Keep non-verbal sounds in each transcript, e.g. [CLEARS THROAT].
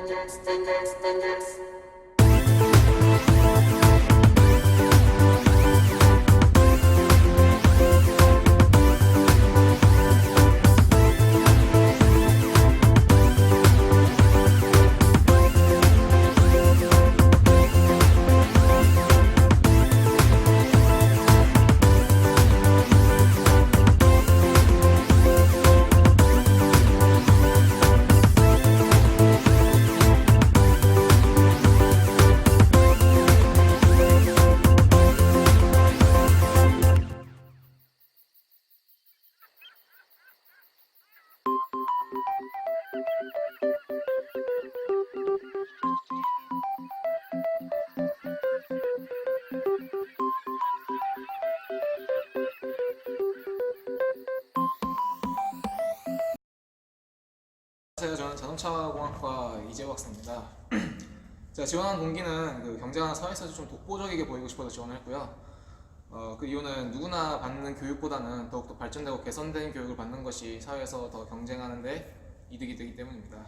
the next, the next, the next. 자동차공학과 이재호 학생입니다. [CLEARS THROAT] 제가 지원한 동기는 그 경쟁하는 사회에서 좀 독보적이게 보이고 싶어서 지원을 했고요. 어, 그 이유는 누구나 받는 교육보다는 더욱더 발전되고 개선된 교육을 받는 것이 사회에서 더 경쟁하는데 이득이 되기 때문입니다.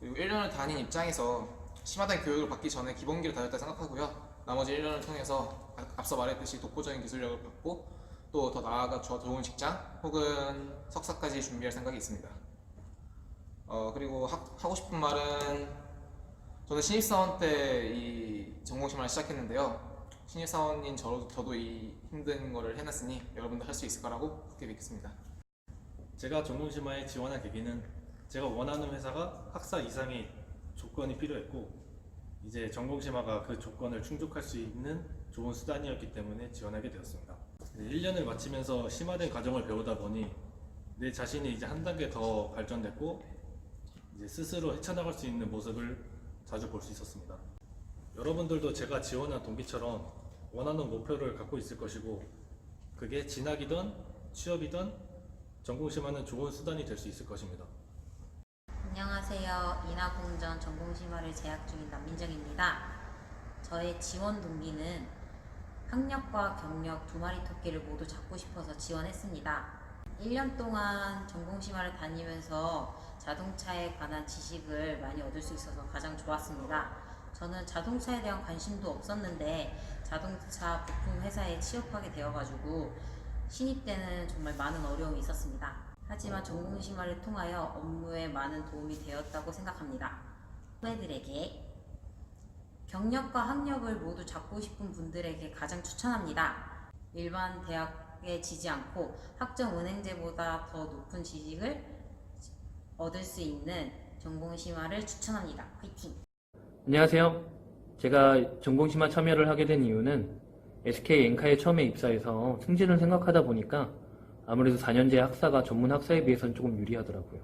그리고 1년을 다닌 입장에서 심화된 교육을 받기 전에 기본기를 다졌다 생각하고요. 나머지 1년을 통해서 아- 앞서 말했듯이 독보적인 기술력을 받고 또 더 나아가 더 좋은 직장 혹은 석사까지 준비할 생각이 있습니다. 어, 그리고 하, 하고 싶은 말은 저는 신입사원 때 이 전공심을 시작했는데요. 신입사원인 저, 저도 이 힘든 거를 해냈으니 여러분도 할 수 있을 거라고 그렇게 믿겠습니다. 제가 전공심화에 지원한 계기는 제가 원하는 회사가 학사 이상의 조건이 필요했고 이제 전공심화가 그 조건을 충족할 수 있는 좋은 수단이었기 때문에 지원하게 되었습니다. 1년을 마치면서 심화된 과정을 배우다 보니 내 자신이 이제 한 단계 더 발전됐고 이제 스스로 헤쳐나갈 수 있는 모습을 자주 볼 수 있었습니다. 여러분들도 제가 지원한 동기처럼 원하는 목표를 갖고 있을 것이고 그게 진학이든 취업이든 전공심화는 좋은 수단이 될 수 있을 것입니다. 안녕하세요. 인하공전 전공심화를 재학 중인 남민정입니다. 저의 지원 동기는 학력과 경력 두 마리 토끼를 모두 잡고 싶어서 지원했습니다. 1년 동안 전공심화를 다니면서 자동차에 관한 지식을 많이 얻을 수 있어서 가장 좋았습니다. 저는 자동차에 대한 관심도 없었는데 자동차 부품 회사에 취업하게 되어가지고 신입 때는 정말 많은 어려움이 있었습니다. 하지만 전공심화를 통하여 업무에 많은 도움이 되었다고 생각합니다. 후배들에게 경력과 학력을 모두 잡고 싶은 분들에게 가장 추천합니다. 일반 대학에 지지 않고 학점 은행제보다 더 높은 지식을 얻을 수 있는 전공 심화를 추천합니다. 화이팅! 안녕하세요. 제가 전공 심화 참여를 하게 된 이유는 SK 엔카에 처음에 입사해서 승진을 생각하다 보니까 아무래도 4년제 학사가 전문 학사에 비해서는 조금 유리하더라고요.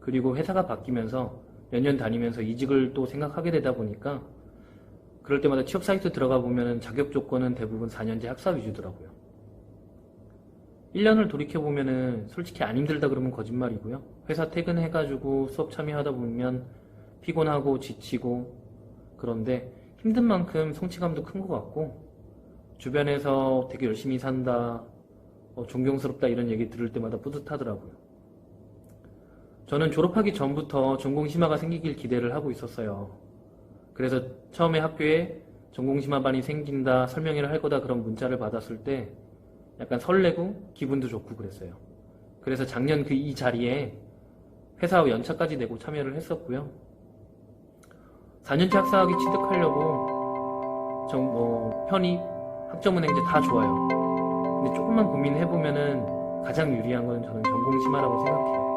그리고 회사가 바뀌면서 몇 년 다니면서 이직을 또 생각하게 되다 보니까 그럴 때마다 취업 사이트 들어가 보면 자격 조건은 대부분 4년제 학사 위주더라고요. 1년을 돌이켜보면은 솔직히 안 힘들다 그러면 거짓말이고요. 회사 퇴근해가지고 수업 참여하다 보면 피곤하고 지치고 그런데 힘든 만큼 성취감도 큰 것 같고 주변에서 되게 열심히 산다 어, 존경스럽다 이런 얘기 들을 때마다 뿌듯하더라고요. 저는 졸업하기 전부터 전공 심화가 생기길 기대를 하고 있었어요. 그래서 처음에 학교에 전공심화반이 생긴다 설명회를 할 거다 그런 문자를 받았을 때 약간 설레고 기분도 좋고 그랬어요. 그래서 작년 그 이 자리에 회사와 연차까지 내고 참여를 했었고요. 4년째 학사학위 취득하려고 정, 뭐, 편입, 학점은행제 다 좋아요. 근데 조금만 고민해보면은 가장 유리한 건 저는 전공심화라고 생각해요.